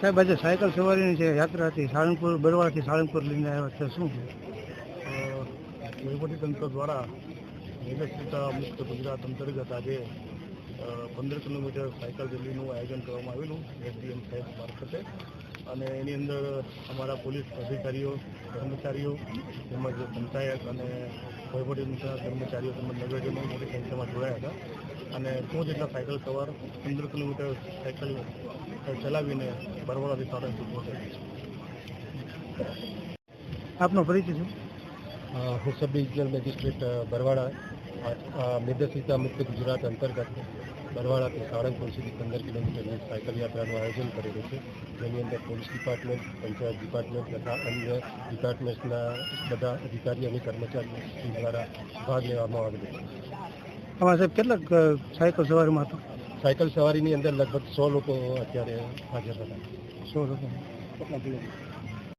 સાહેબ, આજે સાયકલ સવારીની જે યાત્રા હતી, સાળંગપુર, બરવાળાથી સાળંગપુર લઈને આવ્યા છે. શું છે? તંત્ર દ્વારા નિરક્ષરતા મુક્ત ગુજરાત અંતર્ગત આજે પંદર કિલોમીટર સાયકલ રેલીનું આયોજન કરવામાં આવેલું, એસડીએમ સાહેબ મારફતે. અને એની અંદર અમારા પોલીસ અધિકારીઓ કર્મચારીઓ તેમજ પંચાયત અને વહીવટી તંત્રના કર્મચારીઓ તેમજ નગરજનો મોટી સંખ્યામાં જોડાયા હતા. અને સો જેટલા સાયકલ સવાર પંદર કિલોમીટર સાયકલ ચલાવીને બરવાળાથી સાળંગપુર પહોંચ્યા આપનો પરિચય અ, હું સબ ડિવિઝનલ મેજિસ્ટ્રેટ બરવાડા. નિર્દેશિકા મુક્ત ગુજરાત અંતર્ગત બરવાળાથી સાળંગપુર સુધી પંદર કિલોમીટરની સાયકલ યાત્રાનું આયોજન કરેલું છે. જેની અંદર પોલીસ ડિપાર્ટમેન્ટ પંચાયત ડિપાર્ટમેન્ટ તથા અન્ય ડિપાર્ટમેન્ટના બધા અધિકારીઓ અને કર્મચારીઓ દ્વારા ભાગ લેવામાં આવેલો છે. આમાં સાહેબ કેટલાક સાયકલ સવારીમાં હતું? સાયકલ સવારીની અંદર લગભગ સો લોકો અત્યારે હાજર હતા. સો લોકો. કેટલા કિલોમીટર?